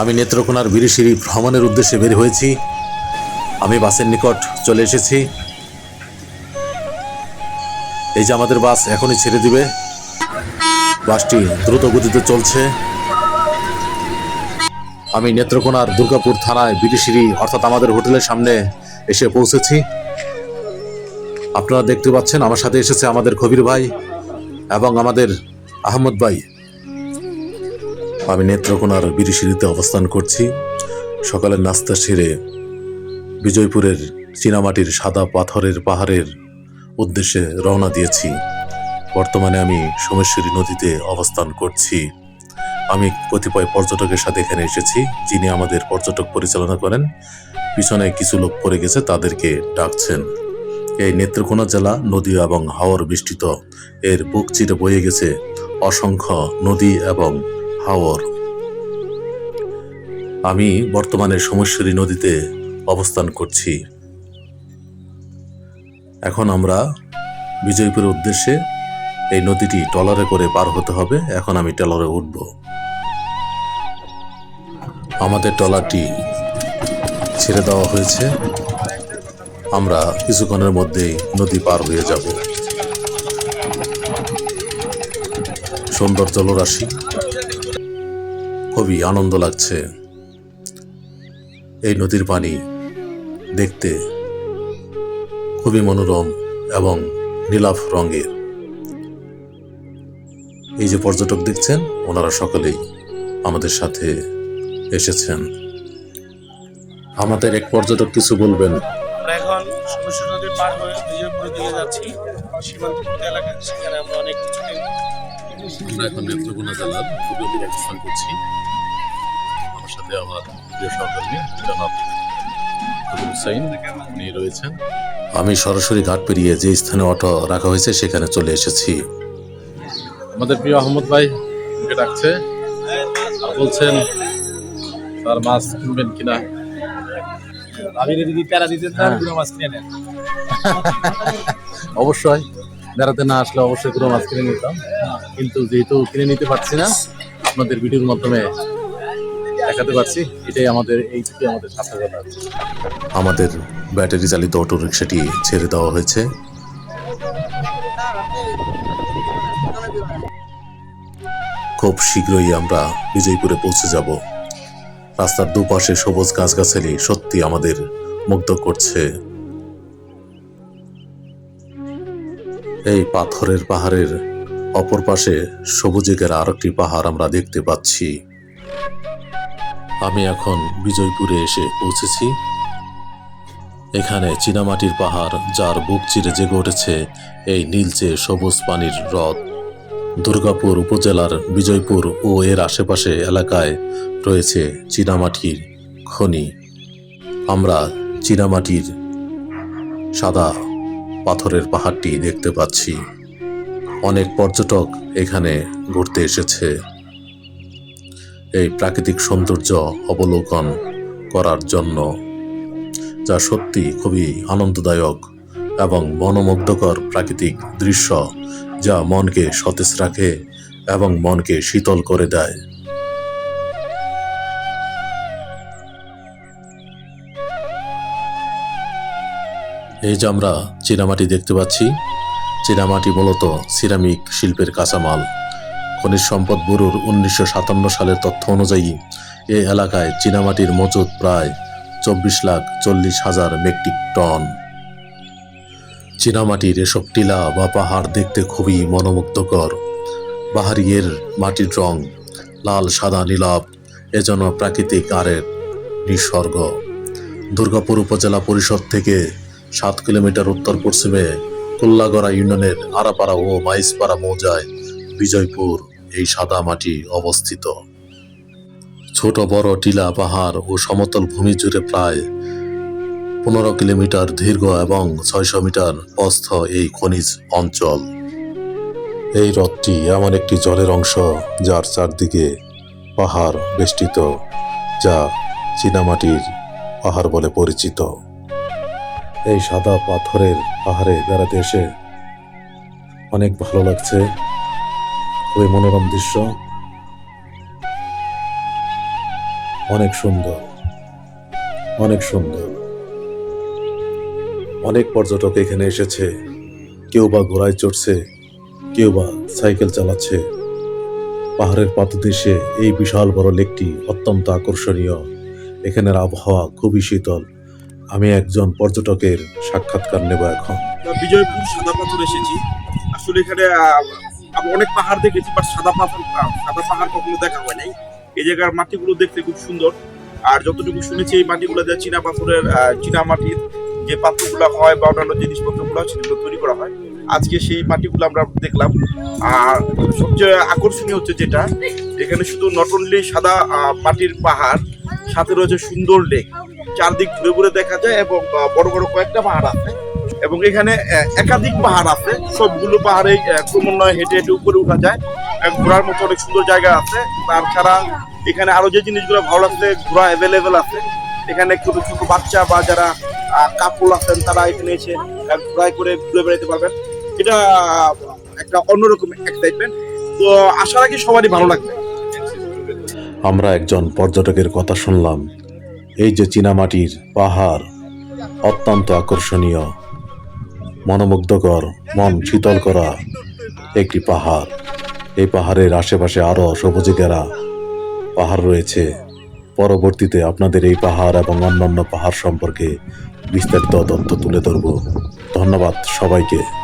আমি নেত্রকোনার বিরিশিরি ভ্রমণের উদ্দেশ্যে বের হয়েছি। আমি বাসের নিকট চলে এসেছি। এই যে আমাদের বাস এখনই ছেড়ে দিবে। বাসটি দ্রুত গতিতে চলছে। আমি নেত্রকোনার দুর্গাপুর থানায় বিরিশিরি অর্থাৎ আমাদের হোটেলের সামনে এসে পৌঁছেছি। আপনারা দেখতে পাচ্ছেন, আমার সাথে এসেছে আমাদের কবির ভাই এবং আমাদের আহমদ ভাই। আমি নেত্রকোনার বিরিশিরিতে অবস্থান করছি। সকালের নাস্তা সেরে বিজয়পুরের চীনামাটির সাদা পাথরের পাহাড়ের উদ্দেশ্যে রওনা দিয়েছি। বর্তমানে আমি সোমেশ্বরী নদীতে অবস্থান করছি। আমি কতিপয় পর্যটকের সাথে এখানে এসেছি, যিনি আমাদের পর্যটক পরিচালনা করেন। পিছনে কিছু লোক পড়ে গেছে, তাদেরকে ডাকছেন। এই নেত্রকোনা জেলা নদী এবং হাওর বেষ্টিত এর বুক চিরে বয়ে গেছে অসংখ্য নদী এবং হাওর। আমি বর্তমানে সোমেশ্বরী নদীতে অবস্থান করছি। এখন আমরা বিজয়পুরের উদ্দেশ্যে এই নদীটি ট্রলারে করে পার হতে হবে। এখন আমি ট্রলারে উঠব। আমাদের ট্রলারটি ছেড়ে দেওয়া হয়েছে। আমরা কিছুক্ষণের মধ্যেই নদী পার হয়ে যাব। সুন্দর জলরাশি। খুবই আনন্দ লাগছে। এই নদীর পানি দেখতে খুবই মনোরম এবং নীলাভ রঙের। এই যে পর্যটক দেখছেন ওনারা সকলেই আমাদের সাথে এসেছেন। আমাদের এক পর্যটক কিছু বলবেন। আমরা এখন সমস্যা নদী পার হয়ে বিজয়পুরের দিকে যাচ্ছি সীমান্তবর্তী এলাকা সেখানে আমরা অনেক কিছুদিন আমরা এখন নেত্রকোনা জেলার করছি। সাথে আমার প্রিয় সহকর্মী জনাব হুসাইন উনি রয়েছেন। আমি সরাসরি ঘাট পেরিয়ে যে স্থানে অটো রাখা হয়েছে সেখানে চলে এসেছি। আমাদের প্রিয় আহমদ ভাই ওকে ডাকছে আর বলছেন তার মাছ কিনবেন কিনা? আমি যদি প্যারা দিতে চান পুরো মাছ কিনে নেন। অবশ্যই বেড়াতে না আসলে অবশ্যই কোনো মাছ কিনে নিতাম। কিন্তু যেহেতু কিনে নিতে পারছি না আপনাদের ভিডিওর মাধ্যমে দেখাতে পারছি। এটাই আমাদের এইটুকু আমাদের আমাদের ব্যাটারি চালিত অটো রিক্সাটি ছেড়ে দেওয়া হয়েছে। খুব শীঘ্রই আমরা বিজয়পুরে পৌঁছে যাব। রাস্তার দুপাশে সবুজ গাছগাছালি সত্যি আমাদের মুগ্ধ করছে। এই পাথরের পাহাড়ের অপর পাশে সবুজে ঘেরা আরেকটি পাহাড় আমরা দেখতে পাচ্ছি। আমি এখন বিজয়পুরে এসে পৌঁছেছি। এখানে চীনামাটির পাহাড়, যার বুক চিরে জেগে উঠেছে এই নীলচে সবুজ পানির হ্রদ। দুর্গাপুর উপজেলার বিজয়পুর ও এর আশেপাশে এলাকায় রয়েছে চীনামাটির খনি। আমরা চীনামাটির সাদা পাথরের পাহাড়টি দেখতে পাচ্ছি। অনেক পর্যটক এখানে ঘুরতে এসেছে। এই প্রাকৃতিক সৌন্দর্য অবলোকন করার জন্য, যা সত্যি খুবই আনন্দদায়ক এবং মনোমুগ্ধকর প্রাকৃতিক দৃশ্য যা মনকে সতেজ রাখে এবং মনকে শীতল করে দেয়। এই যে আমরা চীনামাটি দেখতে পাচ্ছি, চীনামাটি মূলত সিরামিক শিল্পের কাঁচামাল। খনিজ সম্পদ ব্যুরোর উনিশশো সাতান্ন সালের তথ্য অনুযায়ী এই এলাকায় চীনামাটির মজুদ প্রায় চব্বিশ লাখ চল্লিশ হাজার মেট্রিক টন। চীনামাটির এসব টিলা বা পাহাড় দেখতে খুবই মনোমুগ্ধকর। বাহারিয়ের মাটির রং লাল, সাদা, নীলাভ এজন্য প্রাকৃতিক আরের নিসর্গ। দুর্গাপুর উপজেলা পরিষদ থেকে সাত কিলোমিটার উত্তর পশ্চিমে কুল্লাগড়া ইউনিয়নের আরাপাড়া ও মাইসপাড়া মৌজায় বিজয়পুর। এই সাদা মাটি অবস্থিত। ছোট বড় টিলা পাহাড় ও সমতল ভূমি জুড়ে প্রায় পনেরো কিলোমিটার দীর্ঘ এবং ছয়শো মিটার প্রস্থ এই খনিজ অঞ্চল। এই হ্রদটি এমন একটি জলের অংশ যার চারদিকে পাহাড় বেষ্টিত, যা চীনামাটির পাহাড় বলে পরিচিত। এই সাদা পাথরের পাহাড়ে বেড়াতে এসে অনেক ভালো লাগছে। খুবই মনোরম দৃশ্য অনেক সুন্দর অনেক সুন্দর। অনেক পর্যটক এখানে এসেছে। কেউ বা ঘোড়ায় চড়ছে, কেউ বা সাইকেল চালাচ্ছে। পাহাড়ের পাদদেশে এই বিশাল বড় লেকটি অত্যন্ত আকর্ষণীয়। এখানের আবহাওয়া খুবই শীতল। আমি একজন পর্যটকের সাক্ষাৎকার নেব এখন। বিজয়পুর সাদা পাথর এসেছি। আসলে এখানে আমি অনেক পাহাড় দেখেছি বাট সাদা পাথর সাদা পাহাড় কখনো দেখা হয় নাই। এই জায়গার মাটিগুলো দেখতে খুব সুন্দর। আর যতটুকু শুনেছি, এই মাটিগুলো দিয়ে চীনা পাথরের চীনা মাটির যে পাত্রগুলো হয় বা অন্যান্য জিনিসপত্রগুলো সেগুলো তৈরি করা হয়। আজকে সেই মাটিগুলো আমরা দেখলাম। আর সবচেয়ে আকর্ষণীয় হচ্ছে যেটা, এখানে শুধু নট অনলি সাদা মাটির পাহাড়, সাথে রয়েছে সুন্দর লেক চারদিক ঘুরে ঘুরে দেখা যায় এবং বড় বড় কয়েকটা পাহাড় আছে। এবং এখানে একাধিক পাহাড় আছে। সবগুলো পাহাড়ে ক্রমান্বয়ে হেঁটে হেঁটে উপরে উঠা যায়। ঘোরার মতো অনেক সুন্দর জায়গা আছে। তাছাড়া এখানে আরও যে জিনিসগুলো ভালো লাগছে, ঘোরা অ্যাভেলেবেল আছে। এখানে ছোট ছোট বাচ্চা বা যারা কাপড় আছেন, তারা এখানে এসে ঘোরায় করে ঘুরে বেড়াতে পারবেন। এটা, একটা অন্যরকম এক্সাইটমেন্ট তো আশা রাখি সবারই ভালো লাগবে। আমরা একজন পর্যটকের কথা শুনলাম। এই যে চীনামাটির পাহাড়, অত্যন্ত আকর্ষণীয়। মনোমুগ্ধকর, মন শীতল করা একটি পাহাড়। এই পাহাড়ের আশেপাশে আরও সবুজে ঘেরা পাহাড় রয়েছে। পরবর্তীতে আপনাদের এই পাহাড় এবং অন্যান্য পাহাড় সম্পর্কে বিস্তারিত তথ্য তুলে ধরব। ধন্যবাদ সবাইকে।